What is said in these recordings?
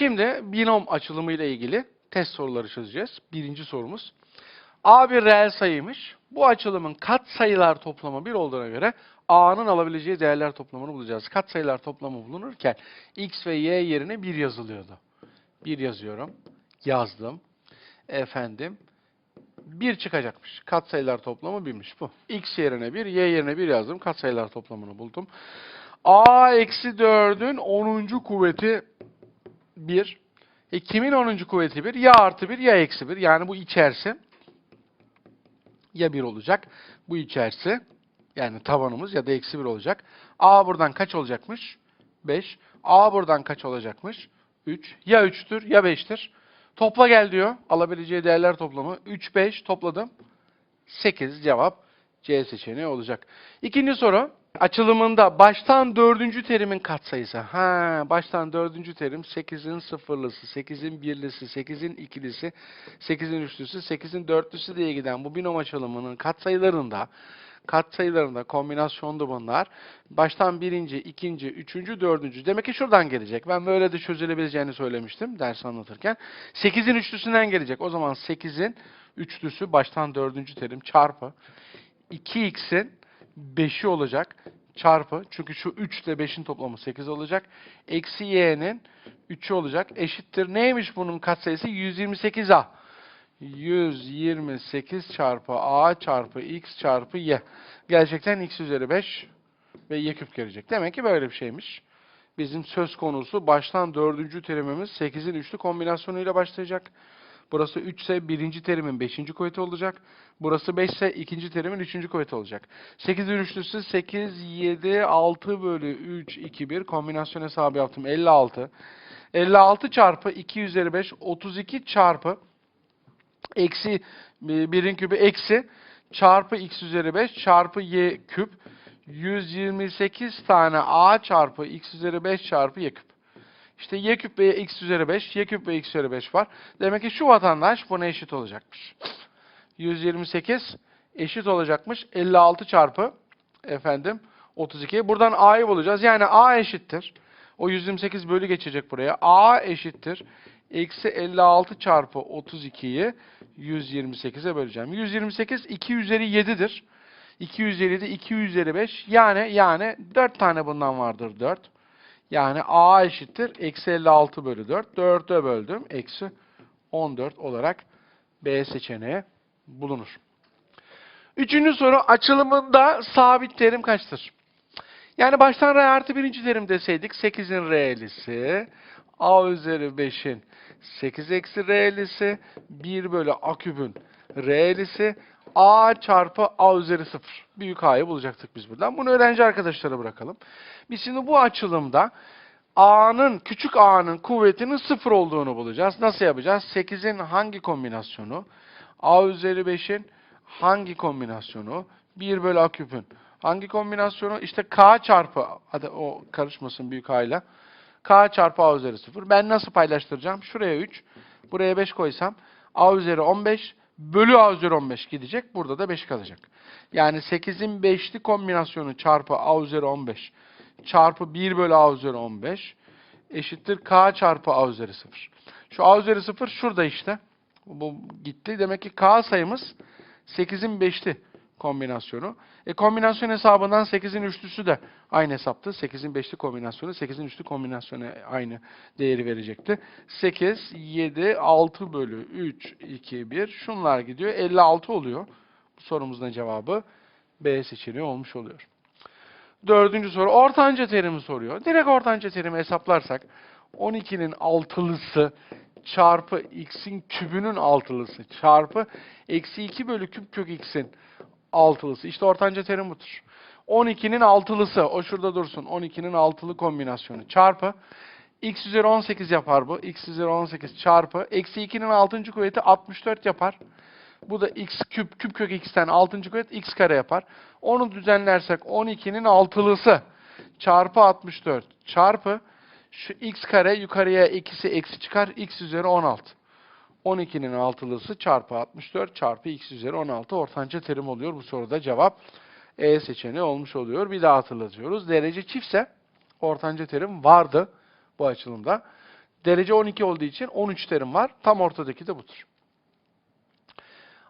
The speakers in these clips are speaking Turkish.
Şimdi binom açılımı ile ilgili test soruları çözeceğiz. Birinci sorumuz. A bir reel sayıymış. Bu açılımın katsayılar toplamı 1 olduğuna göre A'nın alabileceği değerler toplamını bulacağız. Katsayılar toplamı bulunurken X ve Y yerine 1 yazılıyordu. 1 yazıyorum. Yazdım. Efendim. 1 çıkacakmış. Katsayılar toplamı 1'miş bu. X yerine 1, Y yerine 1 yazdım. Katsayılar toplamını buldum. A eksi 4'ün 10. kuvveti 1. E kimin 10. kuvveti 1? Ya artı 1 ya eksi 1. Yani bu içerisi ya 1 olacak. Bu içerisi yani tabanımız ya da eksi 1 olacak. A buradan kaç olacakmış? 5. A buradan kaç olacakmış? 3. Ya 3'tür ya 5'tir. Topla gel diyor. Alabileceği değerler toplamı. 3, 5 topladım. 8 cevap C seçeneği olacak. İkinci soru. Açılımında baştan dördüncü terimin katsayısı. Ha, baştan dördüncü terim 8'in sıfırlısı, 8'in birlisi, 8'in ikilisi, 8'in üçlüsü, 8'in dörtlüsü diye giden bu binom açılımının katsayılarında katsayılarında kombinasyondu bunlar. Baştan birinci, ikinci, üçüncü, dördüncü. Demek ki şuradan gelecek. Ben böyle de çözülebileceğini söylemiştim ders anlatırken. 8'in üçlüsünden gelecek. O zaman 8'in üçlüsü baştan dördüncü terim çarpı 2x'in 5'i olacak çarpı çünkü şu 3 ile 5'in toplamı 8 olacak. Eksi y'nin 3'ü olacak. Eşittir. Neymiş bunun katsayısı? 128a. 128 çarpı a çarpı x çarpı y. Gerçekten x üzeri 5 ve y küp gelecek. Demek ki böyle bir şeymiş. Bizim söz konusu baştan dördüncü terimimiz 8'in üçlü kombinasyonuyla başlayacak. Burası 3 ise birinci terimin 5. kuvveti olacak. Burası 5 ise ikinci terimin 3. kuvveti olacak. 8'in üçlüsü 8, 7, 6 bölü 3, 2, 1. Kombinasyon hesabı yaptım. 56. 56 çarpı 2 üzeri 5, 32 çarpı eksi e, birin küpü eksi çarpı x üzeri 5 çarpı y küp 128 tane a çarpı x üzeri 5 çarpı y küp. İşte y küp ve x üzeri 5, y küp ve x üzeri 5 var. Demek ki şu vatandaş buna eşit olacakmış. 128 eşit olacakmış 56 çarpı efendim 32. Buradan a'yı bulacağız. Yani a eşittir. O 128 bölü geçecek buraya. a eşittir. Eksi 56 çarpı 32'yi 128'e böleceğim. 128 2 üzeri 7'dir. 2 üzeri 7, 2 üzeri 5. Yani yani 4 tane bundan vardır 4. Yani a eşittir. Eksi 56 bölü 4. 4'e böldüm. Eksi 14 olarak B seçeneği bulunur. Üçüncü soru açılımında sabit terim kaçtır? Yani baştan R artı birinci terim deseydik 8'in R'lisi, A üzeri 5'in 8 eksi R'lisi, 1 bölü A küpün R'lisi, A çarpı A üzeri 0. Büyük A'yı bulacaktık biz buradan. Bunu öğrenci arkadaşlara bırakalım. Biz şimdi bu açılımda A'nın, küçük A'nın kuvvetinin 0 olduğunu bulacağız. Nasıl yapacağız? 8'in hangi kombinasyonu? A üzeri 5'in hangi kombinasyonu? 1 bölü A küpün hangi kombinasyonu? İşte K çarpı, hadi o karışmasın büyük A ile. K çarpı A üzeri 0. Ben nasıl paylaştıracağım? Şuraya 3, buraya 5 koysam A üzeri 15 bölü A üzeri 15 gidecek. Burada da 5 kalacak. Yani 8'in 5'li kombinasyonu çarpı A üzeri 15 çarpı 1 bölü A üzeri 15 eşittir K çarpı A üzeri 0. Şu A üzeri 0 şurada işte. Bu gitti. Demek ki K sayımız 8'in 5'li kombinasyonu. E kombinasyon hesabından 8'in üçlüsü de aynı hesaptı. 8'in 5'li kombinasyonu 8'in üçlü kombinasyonu aynı değeri verecekti. 8, 7, 6 bölü 3, 2, 1 şunlar gidiyor. 56 oluyor. Bu sorumuzun cevabı B seçeneği olmuş oluyor. Dördüncü soru ortanca terimi soruyor. Direkt ortanca terimi hesaplarsak 12'nin altılısı çarpı x'in kübünün altılısı çarpı eksi 2 bölü küp kök x'in altılısı. İşte ortanca terim budur. 12'nin altılısı o şurada dursun. 12'nin altılı kombinasyonu çarpı x üzeri 18 yapar bu. x üzeri 18 çarpı eksi 2'nin 6. kuvveti 64 yapar. Bu da x küp, küp kök x'ten 6. kuvvet x kare yapar. Onu düzenlersek 12'nin altılısı çarpı 64 çarpı şu x kare yukarıya ikisi eksi çıkar. x üzeri 16. 12'nin altılısı çarpı 64 çarpı x üzeri 16 ortanca terim oluyor. Bu soruda cevap E seçeneği olmuş oluyor. Bir daha hatırlatıyoruz. Derece çiftse ortanca terim vardı bu açılımda. Derece 12 olduğu için 13 terim var. Tam ortadaki de budur.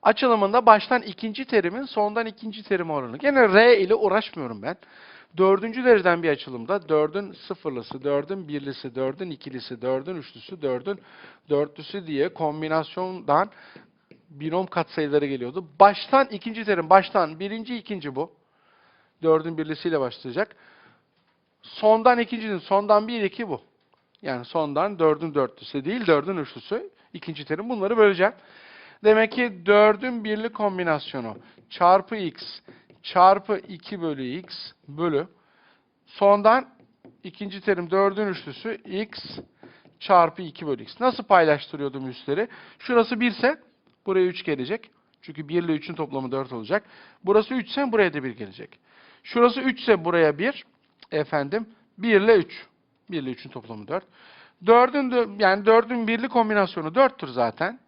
Açılımında baştan ikinci terimin sondan ikinci terim oranı. Gene R ile uğraşmıyorum ben. Dördüncü dereceden bir açılımda dördün sıfırlısı, dördün birlisi, dördün ikilisi, dördün üçlüsü, dördün dörtlüsü diye kombinasyondan binom katsayıları geliyordu. Baştan ikinci terim, baştan birinci, ikinci bu. Dördün birlisiyle başlayacak. Sondan ikincinin, sondan bir, iki bu. Yani sondan dördün dörtlüsü değil, dördün üçlüsü. ikinci terim. Bunları böleceğim. Demek ki dördün birli kombinasyonu çarpı x çarpı 2 bölü x bölü sondan ikinci terim dördün üçlüsü x çarpı 2 bölü x. Nasıl paylaştırıyordum üstleri? Şurası 1 ise buraya 3 gelecek. Çünkü 1 ile 3'ün toplamı 4 olacak. Burası 3 ise buraya da 1 gelecek. Şurası 3 ise buraya 1. Efendim 1 ile 3. 1 ile 3'ün toplamı 4. 4'ün de, yani 4'ün birli kombinasyonu 4'tür zaten.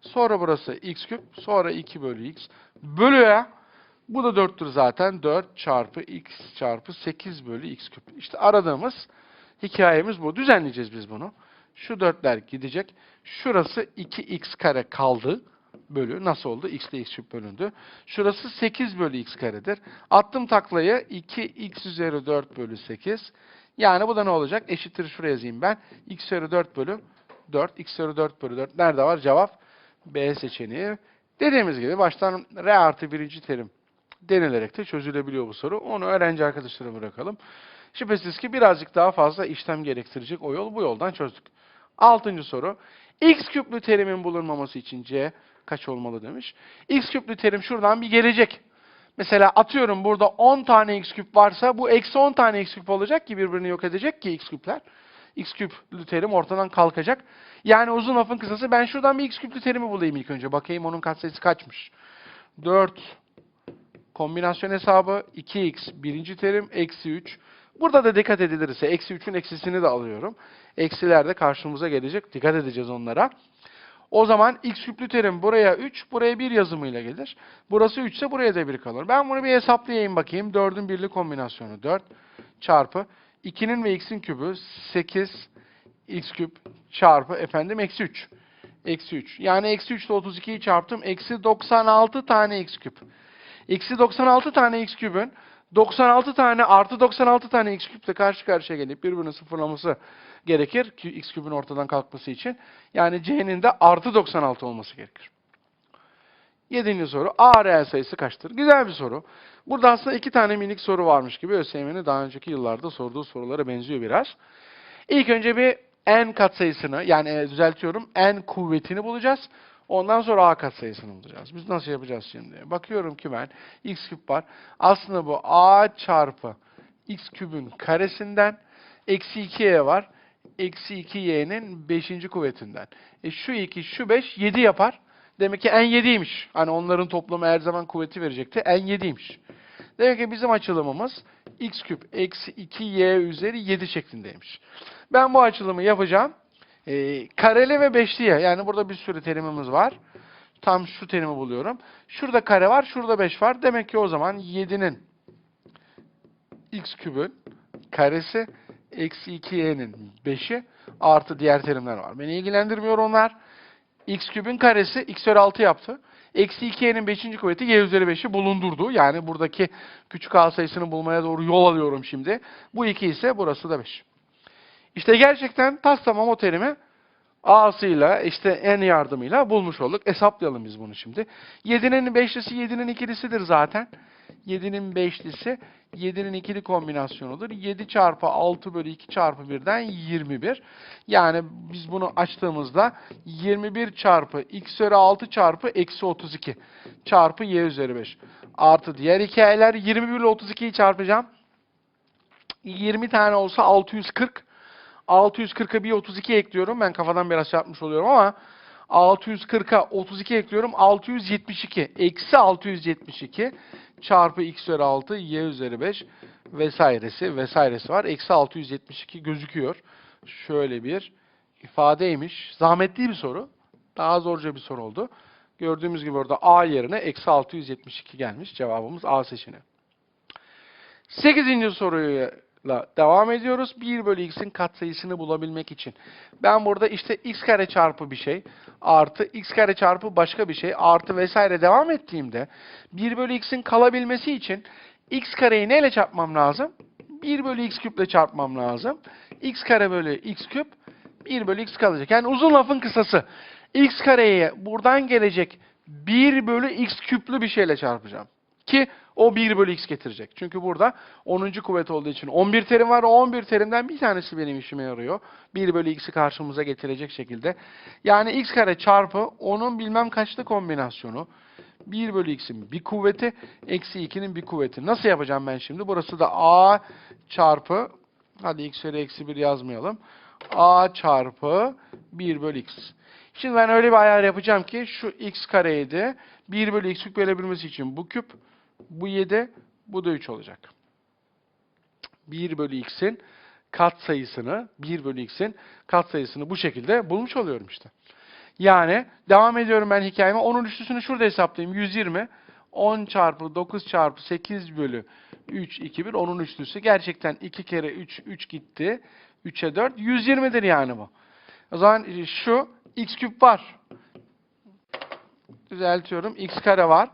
Sonra burası x küp. Sonra 2 bölü x. Bölü ya. Bu da 4'tür zaten. 4 çarpı x çarpı 8 bölü x küp. İşte aradığımız hikayemiz bu. Düzenleyeceğiz biz bunu. Şu 4'ler gidecek. Şurası 2x kare kaldı. Bölü. Nasıl oldu? x ile x küp bölündü. Şurası 8 bölü x karedir. Attım taklayı. 2x üzeri 4 bölü 8. Yani bu da ne olacak? Eşittir şuraya yazayım ben. x üzeri 4 bölü 4. x üzeri 4 bölü 4. Nerede var? Cevap B seçeneği. Dediğimiz gibi baştan R artı birinci terim denilerek de çözülebiliyor bu soru. Onu öğrenci arkadaşlara bırakalım. Şüphesiz ki birazcık daha fazla işlem gerektirecek o yol. Bu yoldan çözdük. Altıncı soru. X küplü terimin bulunmaması için C kaç olmalı demiş. X küplü terim şuradan bir gelecek. Mesela atıyorum burada 10 tane x küp varsa bu eksi 10 tane x küp olacak ki birbirini yok edecek ki x küpler. X küplü terim ortadan kalkacak. Yani uzun lafın kısası ben şuradan bir x küplü terimi bulayım ilk önce. Bakayım onun katsayısı kaçmış. 4 kombinasyon hesabı 2x birinci terim eksi 3. Burada da dikkat edilirse eksi 3'ün eksisini de alıyorum. Eksiler de karşımıza gelecek. Dikkat edeceğiz onlara. O zaman x küplü terim buraya 3, buraya 1 yazımıyla gelir. Burası 3 ise buraya da 1 kalır. Ben bunu bir hesaplayayım bakayım. 4'ün birli kombinasyonu 4 çarpı 2'nin ve x'in kübü 8 x küp çarpı efendim eksi 3. Eksi 3. Yani eksi 3 ile 32'yi çarptım. Eksi 96 tane x küp. Eksi 96 tane x kübün 96 tane artı 96 tane x küple karşı karşıya gelip birbirini sıfırlaması gerekir ki x kübün ortadan kalkması için. Yani c'nin de artı 96 olması gerekir. Yedinci soru. A reel sayısı kaçtır? Güzel bir soru. Burada aslında iki tane minik soru varmış gibi ÖSYM'nin daha önceki yıllarda sorduğu sorulara benziyor biraz. İlk önce bir n katsayısını yani e, düzeltiyorum n kuvvetini bulacağız. Ondan sonra a katsayısını bulacağız. Biz nasıl yapacağız şimdi? Bakıyorum ki ben x küp var. Aslında bu a çarpı x kübün karesinden eksi 2y var. Eksi 2y'nin 5. kuvvetinden. E şu 2, şu 5, 7 yapar. Demek ki n 7'ymiş. Hani onların toplamı her zaman kuvveti verecekti. n 7'ymiş. Demek ki bizim açılımımız x küp eksi 2y üzeri 7 şeklindeymiş. Ben bu açılımı yapacağım. Ee, kareli ve beşliye. Yani burada bir sürü terimimiz var. Tam şu terimi buluyorum. Şurada kare var, şurada 5 var. Demek ki o zaman 7'nin x kübün karesi eksi 2y'nin 5'i artı diğer terimler var. Beni ilgilendirmiyor onlar. X kübün karesi x üzeri 6 yaptı. Eksi 2y'nin 5. kuvveti y üzeri 5'i bulundurdu. Yani buradaki küçük a sayısını bulmaya doğru yol alıyorum şimdi. Bu 2 ise burası da 5. İşte gerçekten tas tamam o terimi A'sıyla işte n yardımıyla bulmuş olduk. Hesaplayalım biz bunu şimdi. 7'nin beşlisi 7'nin ikilisidir zaten. 7'nin beşlisi 7'nin ikili kombinasyonudur. 7 çarpı 6 bölü 2 çarpı 1'den 21. Yani biz bunu açtığımızda 21 çarpı x üzeri 6 çarpı eksi 32 çarpı y üzeri 5. Artı diğer hikayeler 21 ile 32'yi çarpacağım. 20 tane olsa 640. 640'a bir 32 ekliyorum. Ben kafadan biraz yapmış oluyorum ama 640'a 32 ekliyorum. 672. Eksi 672 çarpı x üzeri 6, y üzeri 5 vesairesi vesairesi var. Eksi 672 gözüküyor. Şöyle bir ifadeymiş. Zahmetli bir soru. Daha zorca bir soru oldu. Gördüğümüz gibi orada a yerine eksi 672 gelmiş. Cevabımız a seçeneği. Sekizinci soruyu devam ediyoruz. 1 bölü x'in katsayısını bulabilmek için. Ben burada işte x kare çarpı bir şey artı x kare çarpı başka bir şey artı vesaire devam ettiğimde 1 bölü x'in kalabilmesi için x kareyi neyle çarpmam lazım? 1 bölü x küple çarpmam lazım. x kare bölü x küp 1 bölü x kalacak. Yani uzun lafın kısası. x kareye buradan gelecek 1 bölü x küplü bir şeyle çarpacağım. Ki o 1 bölü x getirecek. Çünkü burada 10. kuvvet olduğu için 11 terim var. O 11 terimden bir tanesi benim işime yarıyor. 1 bölü x'i karşımıza getirecek şekilde. Yani x kare çarpı onun bilmem kaçlı kombinasyonu. 1 bölü x'in bir kuvveti, eksi 2'nin bir kuvveti. Nasıl yapacağım ben şimdi? Burası da a çarpı, hadi x üzeri eksi 1 yazmayalım. a çarpı 1 bölü x. Şimdi ben öyle bir ayar yapacağım ki şu x kareydi. 1 bölü x küp verebilmesi için bu küp, bu 7, bu da 3 olacak. 1 bölü x'in katsayısını, 1 bölü x'in katsayısını bu şekilde bulmuş oluyorum işte. Yani devam ediyorum ben hikayeme. 10'un üçlüsünü şurada hesaplayayım. 120. 10 çarpı 9 çarpı 8 bölü 3, 2, 1. 10'un üçlüsü. Gerçekten 2 kere 3, 3 gitti. 3'e 4. 120'dir yani bu. O zaman şu x küp var. Düzeltiyorum. x kare var.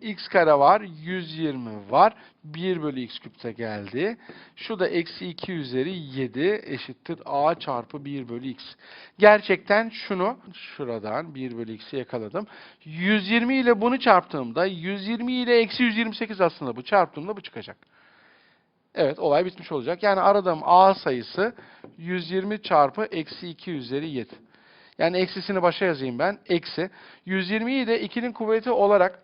X kare var. 120 var. 1 bölü x küpte geldi. Şu da eksi 2 üzeri 7 eşittir a çarpı 1 bölü x. Gerçekten şunu şuradan 1 bölü x'i yakaladım. 120 ile bunu çarptığımda 120 ile eksi 128 aslında bu çarptığımda bu çıkacak. Evet olay bitmiş olacak. Yani aradığım a sayısı 120 çarpı eksi 2 üzeri 7. Yani eksisini başa yazayım ben. Eksi. 120'yi de 2'nin kuvveti olarak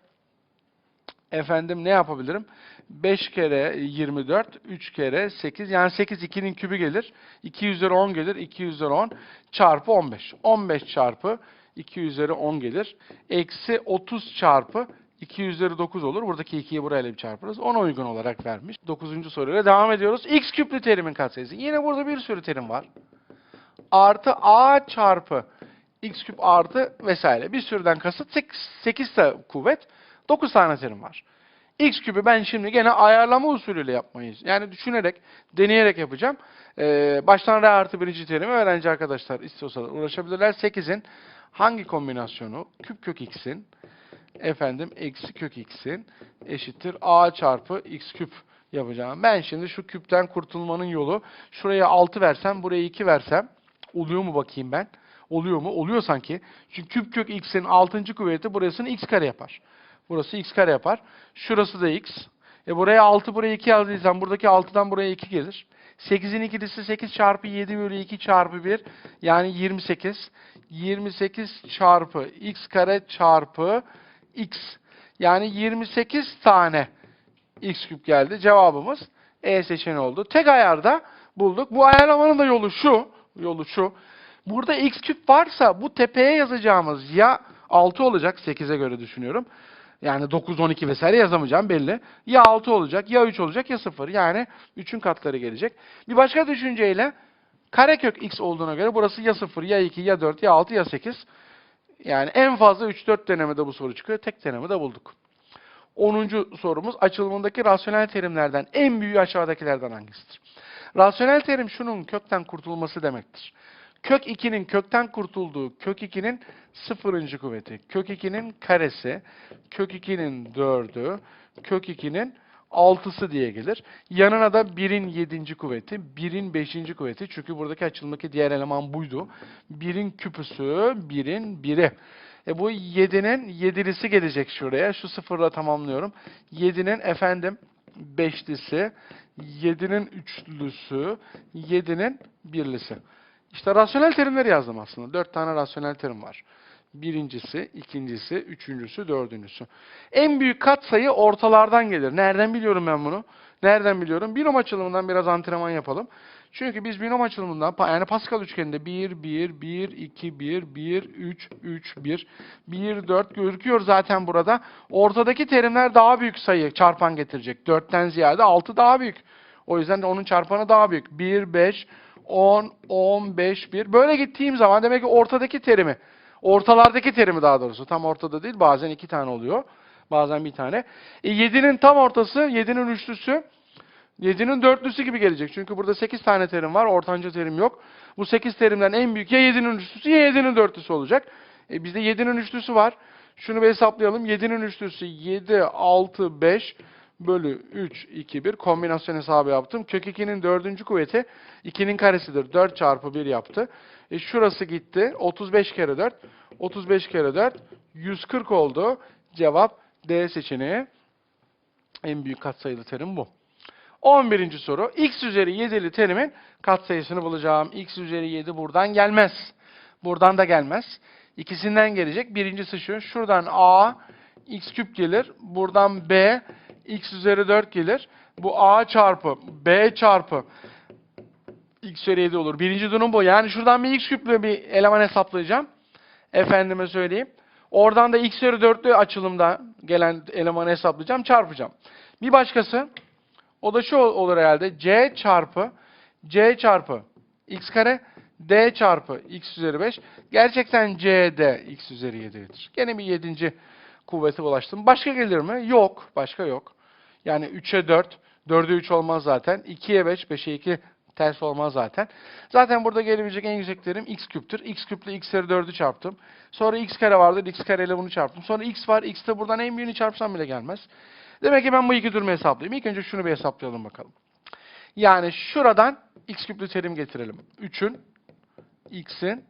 efendim ne yapabilirim? 5 kere 24, 3 kere 8. Yani 8 2'nin kübü gelir. 2 üzeri 10 gelir. 2 üzeri 10 çarpı 15. 15 çarpı 2 üzeri 10 gelir. Eksi 30 çarpı 2 üzeri 9 olur. Buradaki 2'yi burayla bir çarparız. 10 uygun olarak vermiş. 9. soruyla devam ediyoruz. X küplü terimin katsayısı. Yine burada bir sürü terim var. Artı A çarpı x küp artı vesaire. Bir sürüden kasıt 8, 8 kuvvet. 9 tane terim var. X küpü ben şimdi gene ayarlama usulüyle yapmayı, yani düşünerek, deneyerek yapacağım. Ee, baştan R artı birinci terimi öğrenci arkadaşlar istiyorsalar ulaşabilirler. 8'in hangi kombinasyonu? Küp kök x'in, efendim eksi kök x'in eşittir a çarpı x küp yapacağım. Ben şimdi şu küpten kurtulmanın yolu, şuraya 6 versem, buraya 2 versem, oluyor mu bakayım ben? Oluyor mu? Oluyor sanki. Çünkü küp kök x'in 6. kuvveti burasını x kare yapar. Burası x kare yapar. Şurası da x. E buraya 6, buraya 2 yazdıysam buradaki 6'dan buraya 2 gelir. 8'in ikilisi 8 çarpı 7 bölü 2 çarpı 1 yani 28. 28 çarpı x kare çarpı x. Yani 28 tane x küp geldi. Cevabımız E seçeneği oldu. Tek ayarda bulduk. Bu ayarlamanın da yolu şu. Yolu şu. Burada x küp varsa bu tepeye yazacağımız ya 6 olacak 8'e göre düşünüyorum. Yani 9, 12 vesaire yazamayacağım belli. Ya 6 olacak, ya 3 olacak, ya 0. Yani 3'ün katları gelecek. Bir başka düşünceyle karekök x olduğuna göre burası ya 0, ya 2, ya 4, ya 6, ya 8. Yani en fazla 3-4 denemede bu soru çıkıyor. Tek denemede bulduk. 10. sorumuz açılımındaki rasyonel terimlerden en büyüğü aşağıdakilerden hangisidir? Rasyonel terim şunun kökten kurtulması demektir. Kök 2'nin kökten kurtulduğu kök 2'nin sıfırıncı kuvveti, kök 2'nin karesi, kök 2'nin dördü, kök 2'nin altısı diye gelir. Yanına da 1'in 7. kuvveti, 1'in 5. kuvveti. Çünkü buradaki açılımdaki diğer eleman buydu. 1'in küpüsü, 1'in 1'i. E bu 7'nin 7'lisi gelecek şuraya. Şu sıfırla tamamlıyorum. 7'nin efendim 5'lisi, 7'nin üçlüsü, 7'nin birlisi. İşte rasyonel terimleri yazdım aslında. Dört tane rasyonel terim var. Birincisi, ikincisi, üçüncüsü, dördüncüsü. En büyük katsayı ortalardan gelir. Nereden biliyorum ben bunu? Nereden biliyorum? Binom açılımından biraz antrenman yapalım. Çünkü biz binom açılımından, yani Pascal üçgeninde 1, 1, 1, 2, 1, 1, 3, 3, 1, 1, 4 gözüküyor zaten burada. Ortadaki terimler daha büyük sayı çarpan getirecek. 4'ten ziyade 6 daha büyük. O yüzden de onun çarpanı daha büyük. 1, 5, 10, 15, 1. Böyle gittiğim zaman demek ki ortadaki terimi, ortalardaki terimi daha doğrusu tam ortada değil bazen iki tane oluyor. Bazen bir tane. E, 7'nin tam ortası, 7'nin üçlüsü 7'nin dörtlüsü gibi gelecek. Çünkü burada 8 tane terim var. Ortanca terim yok. Bu 8 terimden en büyük ya 7'nin üçlüsü ya 7'nin dörtlüsü olacak. E bizde 7'nin üçlüsü var. Şunu bir hesaplayalım. 7'nin üçlüsü 7, 6, 5 bölü 3, 2, 1. Kombinasyon hesabı yaptım. Kök 2'nin dördüncü kuvveti 2'nin karesidir. 4 çarpı 1 yaptı. E şurası gitti. 35 kere 4. 35 kere 4. 140 oldu. Cevap D seçeneği. En büyük katsayılı terim bu. 11. soru. X üzeri 7'li terimin katsayısını bulacağım. X üzeri 7 buradan gelmez. Buradan da gelmez. İkisinden gelecek. Birincisi şu. Şuradan A x küp gelir. Buradan B x üzeri 4 gelir. Bu A çarpı B çarpı x üzeri 7 olur. Birinci durum bu. Yani şuradan bir x küplü bir eleman hesaplayacağım. Efendime söyleyeyim. Oradan da x üzeri 4'lü açılımda gelen elemanı hesaplayacağım. Çarpacağım. Bir başkası o da şu olur herhalde. C çarpı C çarpı x kare D çarpı x üzeri 5. Gerçekten CD x üzeri 7'dir. Gene bir 7. kuvvete ulaştım. Başka gelir mi? Yok. Başka yok. Yani 3'e 4, 4'e 3 olmaz zaten. 2'ye 5, 5'e 2 ters olmaz zaten. Zaten burada gelebilecek en yüksek terim x küptür. x küple x üzeri 4'ü çarptım. Sonra x kare vardır. x kare ile bunu çarptım. Sonra x var. x de buradan en büyüğünü çarpsam bile gelmez. Demek ki ben bu iki durumu hesaplayayım. İlk önce şunu bir hesaplayalım bakalım. Yani şuradan x küplü terim getirelim. 3'ün, x'in,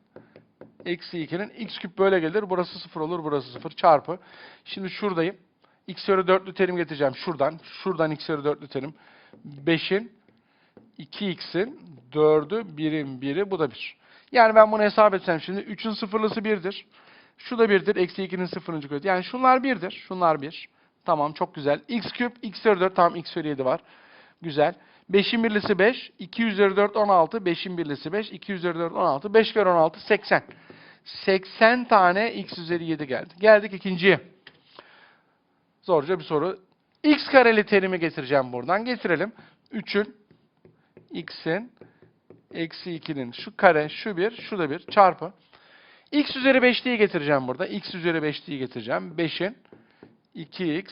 eksi 2'nin, x küp böyle gelir. Burası 0 olur, burası 0 çarpı. Şimdi şuradayım. X üzeri 4'lü terim getireceğim şuradan. Şuradan x üzeri 4'lü terim. 5'in, 2x'in, 4'ü, 1'in 1'i, bu da 1. Yani ben bunu hesap etsem şimdi 3'ün sıfırlısı 1'dir. Şu da 1'dir. Eksi 2'nin sıfırıncı kuvveti. Yani şunlar 1'dir. Şunlar 1. Tamam çok güzel. x küp, x üzeri 4. Tamam x üzeri 7 var. Güzel. 5'in birlisi 5. 2 üzeri 4 16. 5'in birlisi 5. 2 üzeri 4 16. 5 kere 16 80. 80 tane x üzeri 7 geldi. Geldik ikinciye. Zorca bir soru. x kareli terimi getireceğim buradan. Getirelim. 3'ün x'in eksi 2'nin şu kare, şu 1, şu da 1 çarpı. x üzeri 5'liyi getireceğim burada. x üzeri 5'liyi getireceğim. 5'in 2x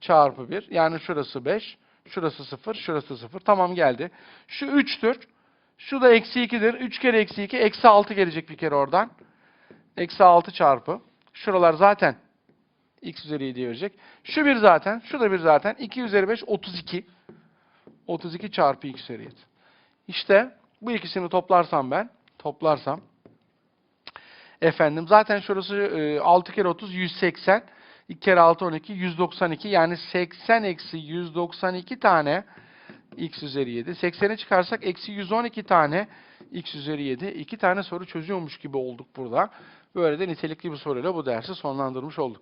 çarpı 1. Yani şurası 5. Şurası 0. Şurası 0. Tamam geldi. Şu 3'tür. Şu da eksi 2'dir. 3 kere eksi 2. Eksi 6 gelecek bir kere oradan. Eksi 6 çarpı. Şuralar zaten x üzeri 7'ye verecek. Şu 1 zaten. Şu da 1 zaten. 2 üzeri 5 32. 32 çarpı x üzeri 7. İşte bu ikisini toplarsam ben. Toplarsam. Efendim zaten şurası e, 6 kere 30 180. 2 kere 6 12 192 yani 80 eksi 192 tane x üzeri 7. 80'i çıkarsak eksi 112 tane x üzeri 7. 2 tane soru çözüyormuş gibi olduk burada. Böyle de nitelikli bir soruyla bu dersi sonlandırmış olduk.